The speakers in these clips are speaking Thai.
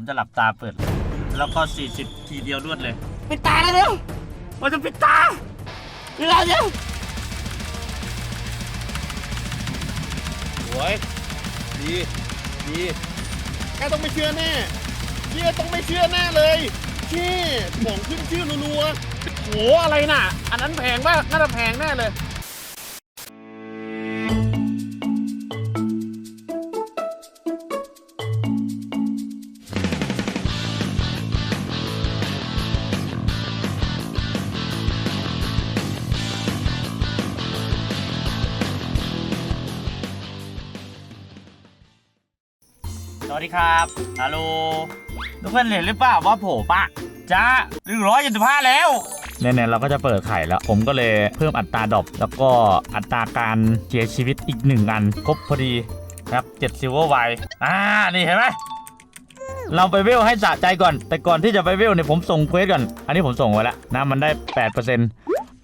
ผมจะหลับตาเปิด แล้วก็40ทีเดียวรวดเลยปิดตาแล้วเร็วมันจะปิดตาเวลาเร็วสวยดีดีแกต้องไม่เชื่อแน่เชี่ยต้องไม่เชื่อแน่เลยเชี่ยของขึ้นชื่อรัวๆโหอะไรน่ะ อันนั้นแพงป่ะน่าจะแพงแน่เลย วัสดีครับ ฮัลโหล ทุกคนเห็นหรือเปล่าว่าโผล่ปะจ้าหนึ่งร้อยยี่สิบห้าแล้วเนี่ยๆเราก็จะเปิดไข่แล้ว ผมก็เลยเพิ่มอัตราดรอปแล้วก็อัตราการเสียชีวิตอีกหนึ่งอัน ครบพอดีครับเจ็ดซิลเวอร์ไวอ่า นี่เห็นไหมเราไปเวลให้สะใจก่อน แต่ก่อนที่จะไปเวลเนี่ยผมส่งเควสก่อน อันนี้ผมส่งไว้แล้วนะมันได้8%เปอร์เซ็นต์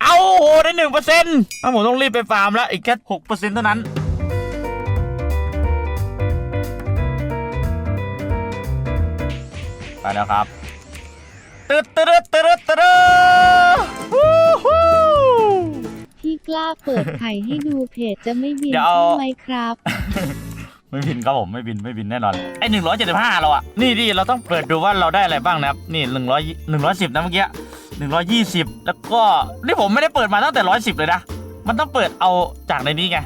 เอาโหได้1%ถ้าผมต้องรีบไปฟาร์มแล้วอีกแค่6%เท่านั้น ไปแล้วครับตึ๊ดตึ๊ดตึ๊ดตึ๊ดตึ๊ดฮู้ฮู้ที่กล้าเปิดไข่ให้ดูเพจจะไม่บินเดี๋ยวเอาใช่ไหมครับ ไม่บินครับผมไม่บินไม่บินแน่นอนไอ้หนึ่งร้อยเจ็ดสิบห้าเราอะนี่ดิเราต้องเปิดดูว่าเราได้อะไรบ้างนะครับนี่หนึ่งร้อยหนึ่งร้อยสิบนะเมื่อกี้หนึ่งร้อยยี่สิบแล้วก็นี่ผมไม่ได้เปิดมาตั้งแต่ร้อยสิบเลยนะมันต้องเปิดเอาจากในนี้ไง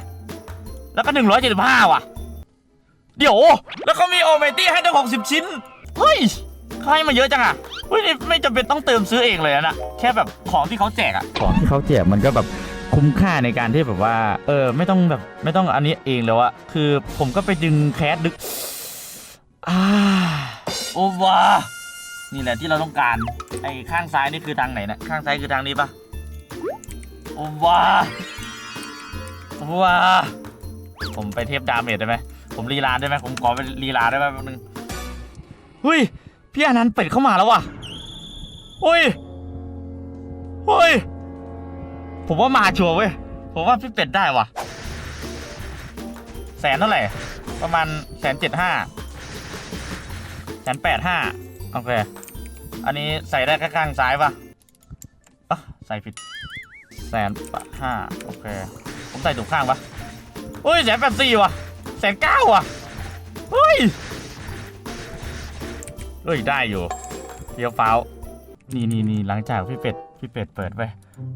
แล้วก็หนึ่งร้อยเจ็ดสิบห้าว่ะ เดี๋ยว แล้วเขามีโอเมตี้ให้ตั้งหกสิบชิ้นเฮ้ย เขาให้มาเยอะจังอะเฮ้ยนี่ไม่จำเป็นต้องเติมซื้อเองเลยนะแค่แบบของที่เขาแจกอะของที่เขาแจกมันก็แบบคุ้มค่าในการที่แบบว่า เออ ไม่ต้องแบบไม่ต้องอันนี้เองแล้วอะคือผมก็ไปดึงแคสดึกอ่าโอวานี่แหละที่เราต้องการ ไอ้ข้างซ้ายนี่คือทางไหนนะข้างซ้ายคือทางนี้ปะโอวาโอวาผมไปเทปดาเมจได้ไหมผมรีลาได้ไหมผมขอไปรีลาได้ไหมแป๊บนึงเฮ้ย พี่อนันต์เป็ดเข้ามาแล้วว่ะเฮ้ยเฮ้ย ผมว่ามาชัวร์เว้ย ผมว่าพี่เป็ดได้ว่ะ แสนเท่าไหร่ ประมาณแสนเจ็ดห้าแสนแปดห้าโอเค อันนี้ใส่ได้แค่ข้างซ้ายปะอะใส่ผิดแสนแปดห้าโอเค ผมใส่ถูกข้างปะเฮ้ยแสนแปดสี่ว่ะแสนเก้าว่ะ เฮ้ย เฮ้ยได้อยู่เฟี้ยวฟ้าวนี่นี่นี่หลังจากพี่เป็ดพี่เป็ดเปิดไป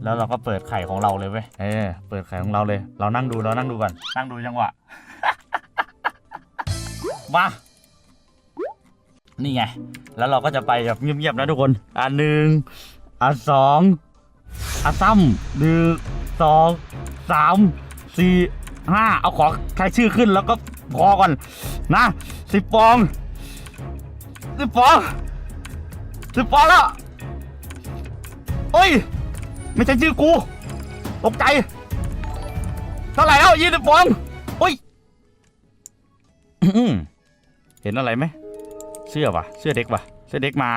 แล้วเราก็เปิดไข่ของเราเลยเว้ยเออเปิดไข่ของเราเลย เรานั่งดูเรานั่งดูก่อนนั่งดูจังหวะมานี่ไง แล้วเราก็จะไปแบบเงียบๆนะทุกคนอะหนึ่งอะสองอะซ้ำหนึ่งสองสามสี่ห้าเอาขอใครชื่อขึ้นแล้วก็พอก่อนนะสิบฟอง สิบฟองสิบฟองแล้วเฮ้ย ไม่ใช่ชื่อกู ตกใจ เท่าไหร่แล้วยี่สิบฟองโอ้ย เห็นอะไรไหม เสื้อวะเสื้อเด็กวะเสื้อเด็กมา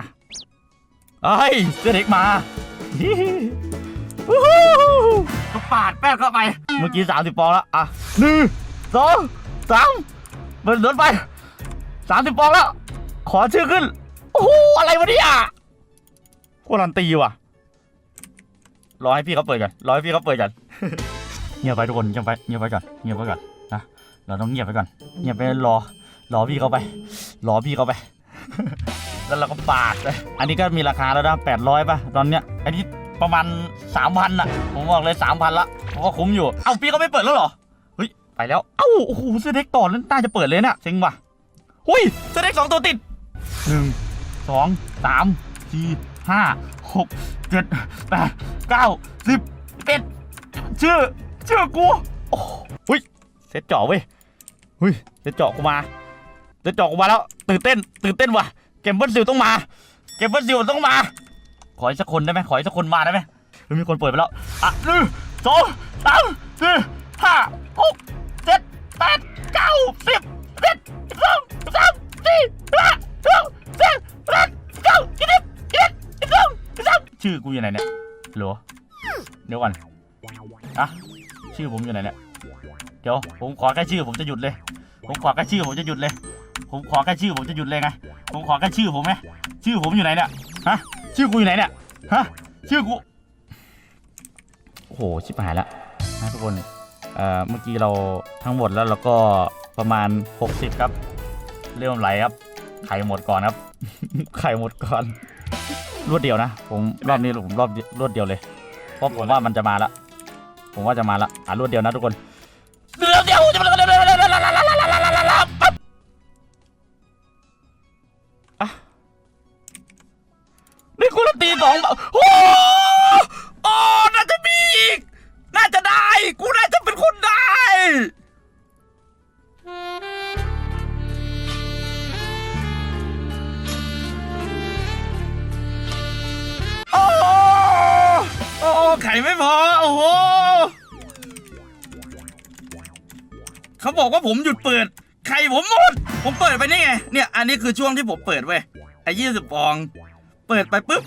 เอ้ย เสื้อเด็กมาฮิฮิวู้ฮู้ก็ปาดแป้งเข้าไป เมื่อกี้สามสิบฟองแล้ว อะหนึ่งสองสามเปิดรถไปสามสิบฟองแล้ว ขอชื่อขึ้น โอ้โห อะไรวะเนี่ยโคตรันตีว่ะ รอให้พี่เขาเปิดก่อน รอให้พี่เขาเปิดก่อน เงียบไปทุกคน เงียบไป เงียบไปก่อน เงียบไปก่อนนะ เราต้องเงียบไปก่อน เงียบไปรอ รอพี่เขาไป รอพี่เขาไป แล้วเราก็ปาดเลยอันนี้ก็มีราคาแล้วนะแปดร้อยป่ะ ตอนเนี้ย อันนี้ประมาณสามพันอะผมบอกเลยสามพันละผมก็คุ้มอยู่ เอ้าพี่เขาไม่เปิดแล้วเหรอ เฮ้ย ไปแล้ว เอ้า โอ้โหเสื้อเด็กต่อแล้วน่าจะเปิดเลยเนี่ยเซ็งว่ะหุ้ยเสื้อเด็กสองตัวติด หนึ่งสองสามสี่ห้าหกเจ็ดแปดเก้าสิบเอ็ดชื่อชื่อกูโอ้เฮ้ยเซตเจาะเว้ยเฮ้ยเซตเจาะกูมาเซตเจาะกูมาแล้วตื่นเต้น ตื่นเต้นว่ะเกมเบิลซิลต้องมา เกมเบิลซิลต้องมา ขออีกสักคนได้ไหมขออีกสักคนมาได้ไหมมีคนเปิดไปแล้วอะหนึ่งสองสามสี่ห้าหกเจ็ดแปดเก้าสิบเอ็ดสิบสองสามสี่ห้าหก เจ็ดแปดเก้ายี่สิบยี่สิบสิบสองสิบสามชื่อกูอยู่ไหนเนี่ยโหลเดี๋ยวก่อนอะชื่อผมอยู่ไหนเนี่ยเดี๋ยวผมขอแค่ชื่อผมจะหยุดเลย ผมขอแค่ชื่อผมจะหยุดเลย ผมขอแค่ชื่อผมจะหยุดเลยไงผมขอแค่ชื่อผมไหมชื่อผมอยู่ไหนเนี่ยฮะชื่อกูอยู่ไหนเนี่ยฮะชื่อกูโอ้โหชิบหายละนะทุกคนเอ่อเมื่อกี้เราทั้งหมดแล้วเราก็ประมาณ 60 ครับ เริ่มไหลครับไข่หมดก่อนครับ ไข่หมดก่อน รวดเดียวนะ ผมรอบนี้ผมรอบเดียวรวดเดียวเลย เพราะผมว่ามันจะมาละ ผมว่าจะมาละ อะรวดเดียวนะทุกคน เดียวเดียวจะมา ไข่ไม่พอ โอ้โหเขาบอกว่าผมหยุดเปิด ไข่ผมหมด ผมเปิดไปนี่ไง เนี่ยอันนี้คือช่วงที่ผมเปิดเว้ยไอ้ยี่สิบฟอง เปิดไปปุ๊บ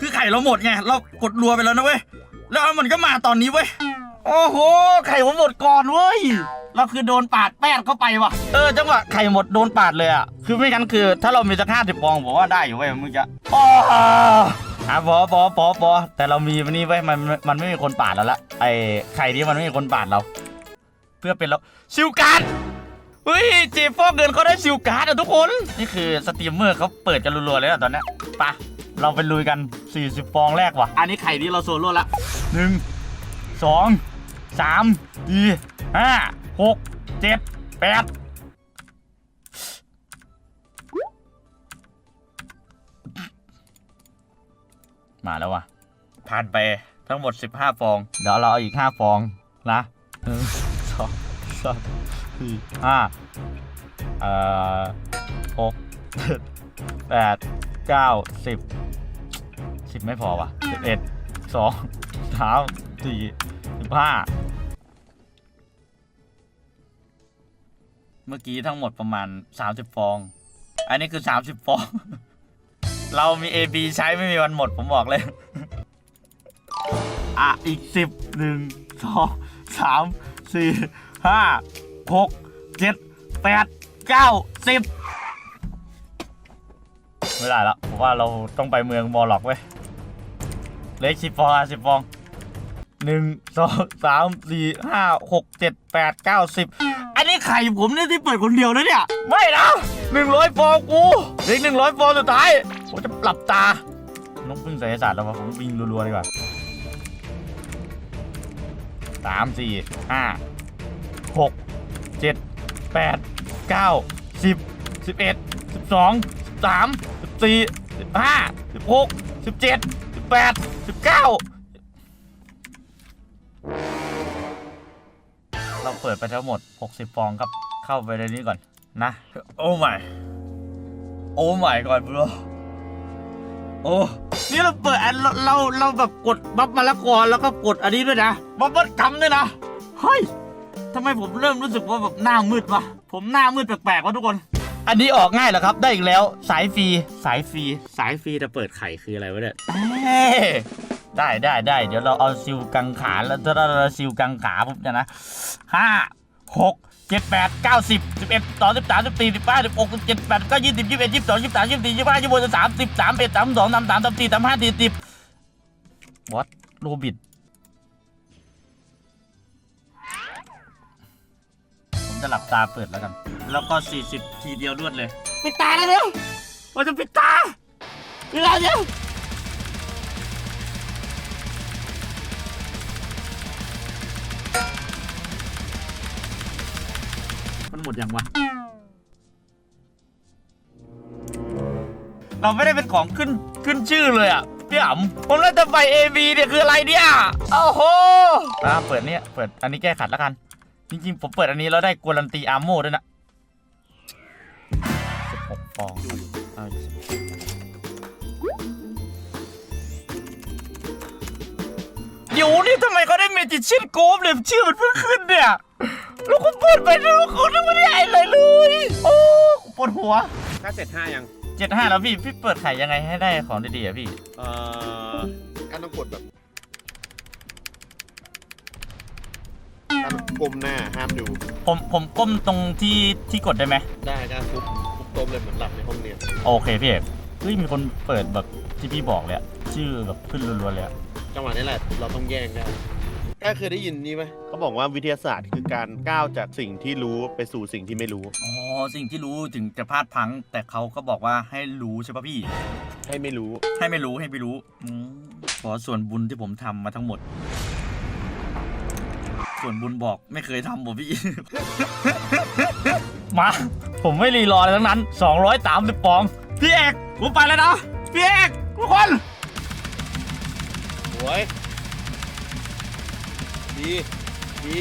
คือไข่เราหมดไง เรากดรัวไปแล้วนะเว้ย แล้วมันก็มาตอนนี้เว้ย โอ้โห ไข่ผมหมดก่อนเว้ย เราคือโดนปาดแป้ดเข้าไปว่ะ เออจังหวะไข่หมดโดนปาดเลยอะ คือไม่งั้นคือ ถ้าเรามีสักห้าสิบฟองผมว่าได้อยู่เว้ยมึงจะอ๋อ อะพอพอพอพอแต่เรามีมันนี่เว้ยมันมันไม่มีคนปาดแล้วละไอ้ไข่ที่มันไม่มีคนปาดเรา เพื่อเป็นเราซิลการ์ดเฮ้ยเจฟอกเงินเขาได้ซิลการ์ดอะทุกคนนี่คือสตรีมเมอร์เขาเปิดกันรัวๆเลยอะตอนเนี้ยไปะเราไปลุยกัน 40 ฟองแรกว่ะ อันนี้ไข่ที่เราโซโล่ละหนึ่งสองสามสี่ห้าหกเจ็ดแปด มาแล้วว่ะผ่านไปทั้งหมด 15 ฟอง เดี๋ยวเราเอาอีก 5 ฟองนะหนึ่งสองสามสี่ห้าเอ่อหกเจ็ดแปดเก้าสิบสิบไม่พอว่ะสิบเอ็ดสองสามสี่สิบห้าเมื่อกี้ทั้งหมดประมาณ 30 ฟอง อันนี้คือ 30 ฟอง เรามี A B ใช้ไม่มีวันหมดผมบอกเลย อะ อีกสิบหนึ่งสองสามสี่ห้าหกเจ็ดแปดเก้าสิบไม่ได้แล้วผมว่าเราต้องไปเมืองมอลล็อกเว้ยเหล็กสิบฟองอะสิบฟองหนึ่งสองสามสี่ห้าหกเจ็ดแปดเก้าสิบอันนี้ไข่ผมเนี่ยที่เปิดคนเดียวนะเนี่ย ไม่นะหนึ่งร้อยฟองกูเหล็กหนึ่งร้อยฟองสุดท้าย ผมจะปรับตา นกพึ่งไสยศาสตร์แล้วมาผมวิ่งรัวๆดีกว่าสามสี่ห้าหกเจ็ดแปดเก้าสิบสิบเอ็ดสิบสองสิบสามสิบสี่สิบห้าสิบหกสิบเจ็ดสิบแปดสิบเก้าเราเปิดไปทั้งหมด 60 ฟองครับ เข้าไปในนี้ก่อนนะ โอ้ไม่โอ้ไม่ก่อนบร โอ้นี่เราเปิดอันเราเราเราแบบกดบัฟมาละกอแล้วก็กดอันนี้ด้วยนะบัฟบัฟกำด้วยนะเฮ้ยทำไมผมเริ่มรู้สึกว่าแบบหน้ามืดวะผมหน้ามืดแปลกๆวะทุกคน อันนี้ออกง่ายเหรอครับ ได้อีกแล้วสายฟรีสายฟรีสายฟรีจะเปิดไข่คืออะไรวะเนี่ยเอ้ยได้ได้ได้เดี๋ยวเราเอาซิลกังขาแล้วถ้าเราซิลกังขาปุ๊บเนี่ยนะห้าหกเจ็ดแปดเก้าสิบสิบเอ็ดสองสิบสามสิบสี่สิบห้าสิบหกสิบเจ็ดแปดเก้ายี่สิบยี่สิบเอ็ดยี่สิบสองยี่สิบสามยี่สิบสี่ยี่สิบห้ายี่สิบหกยี่สิบสามสิบสามเอ็ดสามสองสามสามสามสี่สามห้าสี่สิบวอตโรบิดผมจะหลับตาเปิดแล้วกัน แล้วก็40ทีเดียวรวดเลย ปิดตาแล้วเร็วว่าจะปิดตาปิดตาเร็ว มันหมดยังวะ เราไม่ได้เป็นของขึ้นขึ้นชื่อเลยอะพี่อ๋ำผมเลยจะไป AB เนี่ยคืออะไรเนี่ย โอ้โหอ่าเปิดเนี่ยเปิดอันนี้แก้ขัดแล้วกัน จริงๆ ผมเปิดอันนี้แล้วได้กวลันตีอาร์โมด้วยนะ16ฟองเอาเดี๋ยวนี่ทำไมเขาได้เมจิเชียนโกฟเลยชื่อมันเพิ่งขึ้นเนี่ย แล้วก็เปิดไปแล้วเขาไม่ได้อะไรเลย โอ้ปวดหัวถ้าเสร็จห้ายัง เจ็ดห้าแล้วพี่ พี่เปิดไข่ยังไงให้ได้ของดีๆอะพี่ เอ่อการต้องกดแบบการก้มหน้าห้ามดู ผมผมก้มตรงที่ที่กดได้ไหม ได้การทุบทุบโต๊ะมเลยเหมือนหลับในห้องเรียนโอเคพี่เอกเฮ้ยมีคนเปิดแบบที่พี่บอกเลยอะชื่อแบบขึ้นรัวๆเลยอะจังหวะนี้แหละเราต้องแย่งกันแกเคยได้ยินนี่ไหมเขาบอกว่าวิทยาศาสตร์คือการก้าวจากสิ่งที่รู้ไปสู่สิ่งที่ไม่รู้ อ๋อสิ่งที่รู้ถึงจะพลาดพลัง แต่เขาก็บอกว่าให้รู้ใช่ปะพี่ ให้ไม่รู้ ให้ไม่รู้ให้ไม่รู้อืมขอส่วนบุญที่ผมทำมาทั้งหมด ส่วนบุญบอกไม่เคยทำบ่พี่ มา ผมไม่รีรออะไรทั้งนั้น 230ปอง พี่เอก ผมไปแล้วนะ พี่เอก ทุกคนสวย ดีดี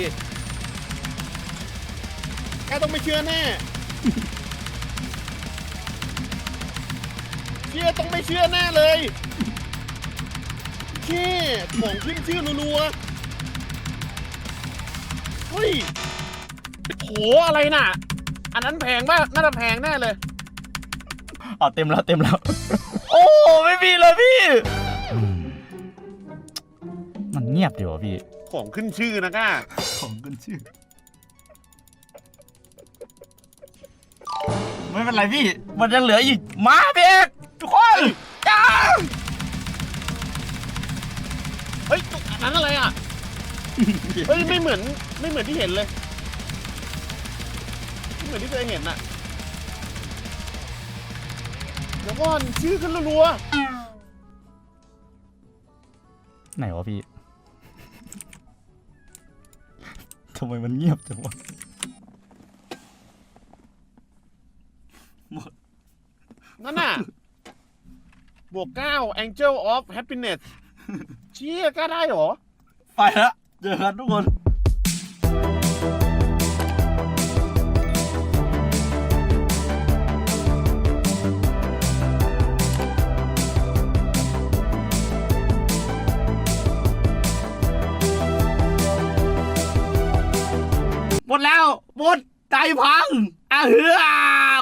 แกต้องไม่เชื่อแน่ เชื่อต้องไม่เชื่อแน่เลยเชี่ของขึ้นชื่อรัวๆเฮ้ยโหอะไรน่ะ อันนั้นแพงป่ะน่าจะแพงแน่เลยอ๋อเต็มแล้วเต็มแล้ว โอ้ไม่มีเลยพี่อืมมันเงียบดีวะพี่ ของขึ้นชื่อนะก้าของกันชื่อ ไม่เป็นไรพี่ มันยังเหลืออีก มาพี่เอกทุกคนจ้าเฮ้ยอันนั้นอะไรอะ เฮ้ยไม่เหมือนไม่เหมือนที่เห็นเลย ไม่เหมือนที่เคยเห็นอะ เดี๋ยวก่อนชื่อขึ้นรัวๆ ไหนวะพี่ำไมมันเงียบจังวะๆนั่นน่ะ บวกเก้า Angel of Happiness เชี่ยกล้าได้เหรอ ไปแล้วเจอกันทุกคน มดแล้วหมดใจพังอะเฮือ